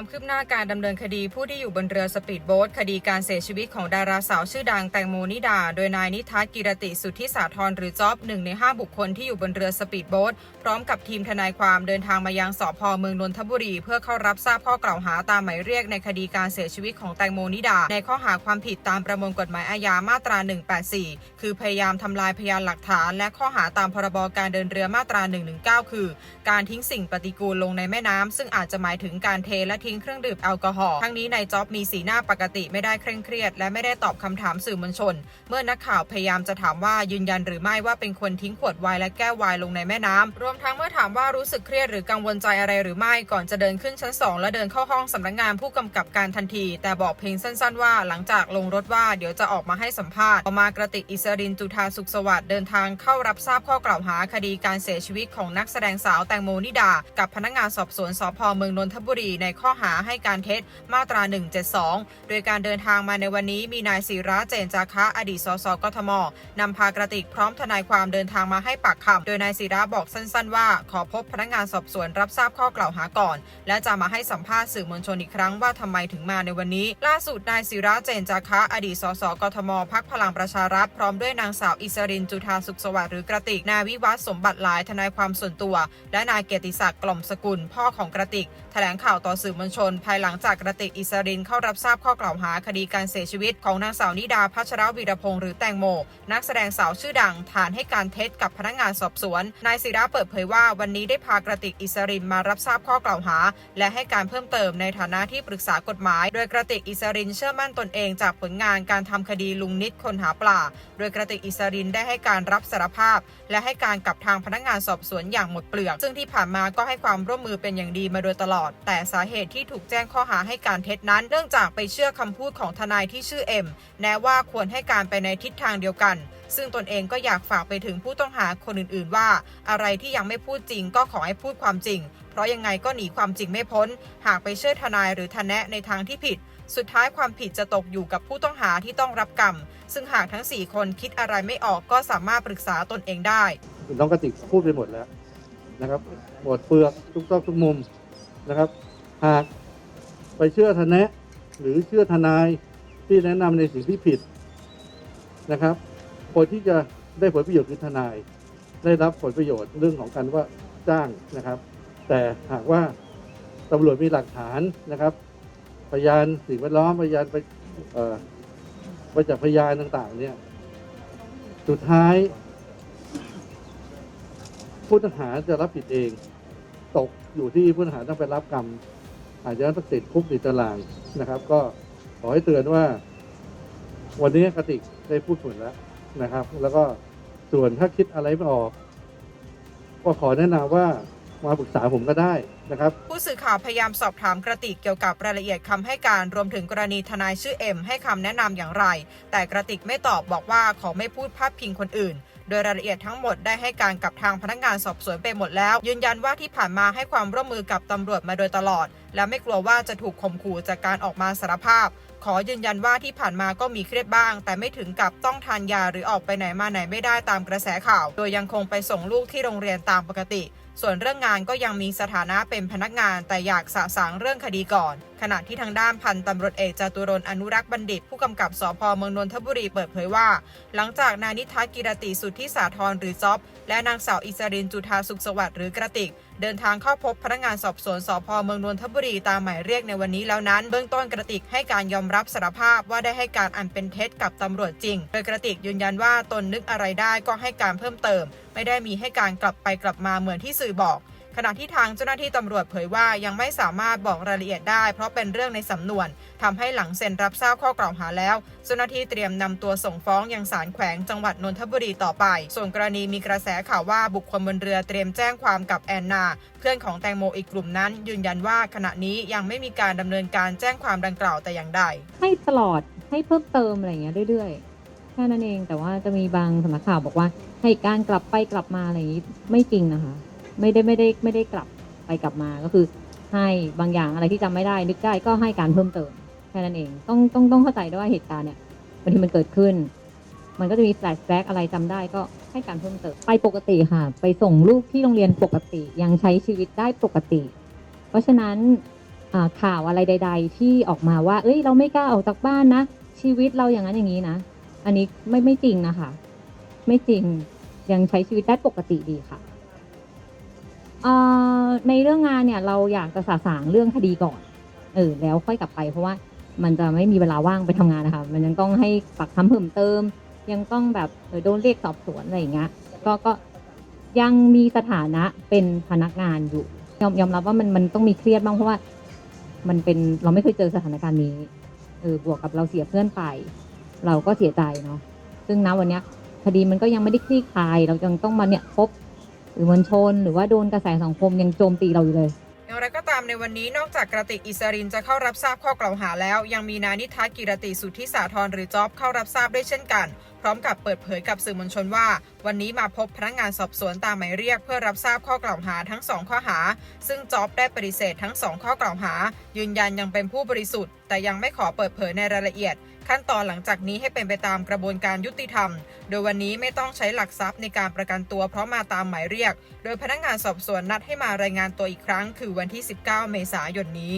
ความคืบหน้าการดำเนินคดีผู้ที่อยู่บนเรือสปีดโบ๊ทคดีการเสียชีวิตของดาราสาวชื่อดังแตงโมนิดา โดยนายนิทัศกิรติสุทธิสาธรหรือจ๊อบหนึ่งใน 5 บุคคลที่อยู่บนเรือสปีดโบ๊ทพร้อมกับทีมทนายความเดินทางมายังสพเมืองนนทบุรี เพื่อเข้ารับทราบข้อกล่าวหาตามหมายเรียกในคดีการเสียชีวิตของแตงโมนิดา ในข้อหาความผิดตามประมวลกฎหมายอาญามาตรา 184 คือพยายามทำลายพยานหลักฐาน และข้อหาตามพรบการเดินเรือมาตรา 119 คือ การทิ้งสิ่งปฏิกูลลงในแม่น้ำซึ่งอาจจะหมายถึงการเทและทิ้งเครื่องดื่มแอลกอฮอล์ทั้งนี้นายจ๊อบมีสีหน้าปกติไม่ได้เคร่งเครียด และไม่ได้ตอบคำถามสื่อมวลชน เมื่อนักข่าวพยายามจะถามว่ายืนยันหรือไม่ว่าเป็นคนทิ้งขวดไวน์และแก้วไวน์ลงในแม่น้ำรวมทั้งเมื่อถามว่ารู้สึกเครียดหรือกังวลใจอะไรหรือไม่ก่อนจะเดินขึ้นชั้นสองและเดินเข้าห้องสำนักงานผู้กำกับการทันที แต่บอกเพียงสั้น ๆ ว่าหลังจากลงรถว่าเดี๋ยวจะออกมาให้สัมภาษณ์ต่อมากระติกอิสรินจุธาสุขสวัสดิ์เดินทางเข้ารับทราบข้อกล่าวหาคดีการเสียชีวิตของนักแสดงสาวแตงโมนิดา กับพนักงานสอบสวนสพเมืองนนทบุรีในข้อหาให้การเท็จมาตรา 172 โดยการเดินทางมาในวันนี้มีนายศิระเจนจาคะอดีตสสกทมนำพากระติกพร้อมทนายความเดินทางมาให้ปากคำโดยนายศิระบอกสั้นๆ ว่า ขอพบพนักงานสอบสวนรับทราบข้อกล่าวหาก่อน และจะมาให้สัมภาษณ์สื่อมวลชนอีกครั้งว่าทำไมถึงมาในวันนี้ ล่าสุดนายศิระเจนจาคะอดีตสสกทมพักพลังประชารัฐพร้อมด้วยนางสาวอิสรินจุธาสุขสวัสดิ์หรือกระติกนายวิวัฒน์สมบัติหลายทนายความส่วนตัว และนายเกียรติศักดิ์กล่อมสกุลพ่อของกระติกแถลงข่าวต่อสื่อมวลชน ภายหลังจากกระติกอิสรินเข้ารับทราบข้อกล่าวหาคดีการเสียชีวิตของนางสาวนิดาพัชรวีรพงษ์หรือแตงโม นักแสดงสาวชื่อดัง ฐานให้การเท็จกับพนักงานสอบสวน นายศิระเปิดเผยว่าวันนี้ได้พากระติกอิสรินมารับทราบข้อกล่าวหา และให้การเพิ่มเติมในฐานะที่ปรึกษากฎหมาย โดยกระติกอิสรินเชื่อมั่นตนเองจากผลงานการทำคดีลุงนิดคนหาปลา โดยกระติกอิสรินได้ให้การรับสารภาพ และให้การกับทางพนักงานสอบสวนอย่างหมดเปลือก ซึ่งที่ผ่านมาก็ให้ความร่วมมือเป็นอย่างดีมาโดยตลอด แต่สาเหตุที่ที่ถูกแจ้งข้อหาให้การเท็จนั้น เนื่องจากไปเชื่อคำพูดของทนายที่ชื่อเอ็มแนะว่าควรให้การไปในทิศทางเดียวกัน ซึ่งตนเองก็อยากฝากไปถึงผู้ต้องหาคนอื่น ๆ ว่า อะไรที่ยังไม่พูดจริงก็ขอให้พูดความจริง เพราะยังไงก็หนีความจริงไม่พ้น หากไปเชื่อทนายหรือทนแนะในทางที่ผิด สุดท้ายความผิดจะตกอยู่กับผู้ต้องหาที่ต้องรับกรรม ซึ่งหากทั้ง 4 คนคิดอะไรไม่ออกก็สามารถปรึกษาตนเองได้น้องกระติกพูดไปหมดแล้วนะครับหมดเปลือกทุกซอกทุกมุมนะครับ หากไปเชื่อทนแนะหรือเชื่อทนายที่แนะนำในสิ่งที่ผิดนะครับคนที่จะได้ผลประโยชน์คือทนาย ได้รับผลประโยชน์เรื่องของการว่าจ้างนะครับ แต่หากว่าตำรวจมีหลักฐานนะครับ พยานสิ่งแวดล้อมพยานไปเอ่อปจักพยานต่างๆ เนี่ยสุดท้ายผู้ต้องหาจะรับผิดเอง ตกอยู่ที่ผู้ต้องหาต้องไปรับกรรม อาจจะต้องติดคุกติดตารางนะครับ ก็ขอให้เตือนว่า วันนี้กติกได้พูดผลแล้วนะครับ แล้วก็ส่วนถ้าคิดอะไรไม่ออก ก็ขอแนะนำว่ามาปรึกษาผมก็ได้นะครับ ผู้สื่อข่าวพยายามสอบถามกระติกเกี่ยวกับรายละเอียดคำให้การรวมถึงกรณีทนายชื่อเอ็มให้คำแนะนำอย่างไร แต่กระติกไม่ตอบบอกว่าขอไม่พูดพาดพิงคนอื่น โดยรายละเอียดทั้งหมดได้ให้การกับทางพนักงานสอบสวนไปหมดแล้ว ยืนยันว่าที่ผ่านมาให้ความร่วมมือกับตำรวจมาโดยตลอด และไม่กลัวว่าจะถูกข่มขู่จากการออกมาสารภาพ ขอยืนยันว่าที่ผ่านมาก็มีเครียดบ้าง แต่ไม่ถึงกับต้องทานยาหรือออกไปไหนมาไหนไม่ได้ตามกระแสข่าว โดยยังคงไปส่งลูกที่โรงเรียนตามปกติ ส่วนเรื่องงานก็ยังมีสถานะเป็นพนักงาน แต่อยากสะสางเรื่องคดีก่อน ขณะที่ทางด้านพันตำรวจเอกจตุรนต์อนุรักษ์บัณฑิต ผู้กำกับสพเมืองนนทบุรีเปิดเผยว่า หลังจากนายนิทัศกิรติสุทธิสาธรหรือจ๊อบและนางสาวอิสรินจุธาสุขสวัสดิ์หรือกระติก เดินทางเข้าพบพนักงานสอบสวนสพเมืองนนทบุรีตามหมายเรียกในวันนี้แล้วนั้น เบื้องต้นกระติกให้การยอมรับสารภาพว่าได้ให้การอันเป็นเท็จกับตำรวจจริง โดยกระติกยืนยันว่าตนนึกอะไรได้ก็ให้การเพิ่มเติม ไม่ได้มีให้การกลับไปกลับมาเหมือนที่สื่อบอก ขณะที่ทางเจ้าหน้าที่ตำรวจเผยว่ายังไม่สามารถบอกรายละเอียดได้ เพราะเป็นเรื่องในสำนวนทำให้หลังเซ็นรับทราบข้อกล่าวหาแล้ว เจ้าหน้าที่เตรียมนำตัวส่งฟ้องยังศาลแขวงจังหวัดนนทบุรีต่อไป ส่วนกรณีมีกระแสข่าวว่าบุคคลบนเรือเตรียมแจ้งความกับแอนนา เพื่อนของแตงโมอีกกลุ่มนั้น ยืนยันว่าขณะนี้ยังไม่มีการดำเนินการแจ้งความดังกล่าวแต่อย่างใดให้ตลอดให้เพิ่มเติมอะไรอย่างเงี้ยเรื่อยๆแค่นั้นเองแต่ว่าจะมีบางสำนักข่าวบอกว่าให้การกลับไปกลับมาอะไรอย่างงี้ไม่จริงนะคะ ไม่ได้ไม่ได้ไม่ได้กลับไปกลับมาก็คือ ให้บางอย่างอะไรที่จำไม่ได้ นึกได้ก็ให้การเพิ่มเติมแค่นั้นเอง ต้องต้องต้องเข้าใจด้วยว่าเหตุการณ์เนี่ยบางทีมันเกิดขึ้น มันก็จะมีแฟลชแบ็กอะไรจำได้ก็ให้การเพิ่มเติมไปปกติค่ะ ไปส่งลูกที่โรงเรียนปกติ ยังใช้ชีวิตได้ปกติ เพราะฉะนั้นข่าวอะไรใด ๆ ที่ออกมาว่า เอ้ย เราไม่กล้าออกจากบ้านนะ ชีวิตเราอย่างนั้นอย่างนี้นะ อันนี้ไม่ไม่จริงนะคะ ไม่จริงยังใช้ชีวิตได้ปกติดีค่ะ อ่าในเรื่องงานเนี่ยเราอยากจะสาสางเรื่องคดีก่อน เออแล้วค่อยกลับไป เพราะว่ามันจะไม่มีเวลาว่างไปทำงานนะคะมันยังต้องให้ปักคำเพิ่มเติม ยังต้องแบบเออโดนเรียกสอบสวนอะไรอย่างเงี้ยก็ก็ยังมีสถานะเป็นพนักงานอยู่ ยอมยอมรับว่ามันมันต้องมีเครียดบ้างเพราะว่า มันเป็นเราไม่เคยเจอสถานการณ์นี้เออบวกกับเราเสียเพื่อนไป เราก็เสียใจเนาะซึ่งณวันเนี้ยคดีมันก็ยังไม่ได้คลี่คลาย เรายังต้องมาเนี่ยพบ รือมวลชน หรือว่าโดนกระแสสังคมยังโจมตีเราอยู่เลยอย่างไรก็ตามในวันนี้นอกจากกระติกอิสรินจะเข้ารับทราบข้อกล่าวหาแล้ว ยังมีนายนิทัศกิรติสุทธิสาธรหรือจ๊อบเข้ารับทราบด้วยเช่นกัน พร้อมกับเปิดเผยกับสื่อมวลชนว่าวันนี้มาพบพนักงานสอบสวนตามหมายเรียกเพื่อรับทราบข้อกล่าวหาทั้งสองข้อหา ซึ่งจ๊อบได้ปฏิเสธทั้งสองข้อกล่าวหา ยืนยันยังเป็นผู้บริสุทธิ์ แต่ยังไม่ขอเปิดเผยในรายละเอียด ขั้นตอนหลังจากนี้ให้เป็นไปตามกระบวนการยุติธรรม โดยวันนี้ไม่ต้องใช้หลักทรัพย์ในการประกันตัวเพราะมาตามหมายเรียก โดยพนักงานสอบสวนนัดให้มารายงานตัวอีกครั้ง คือวันที่ 19 เมษายนนี้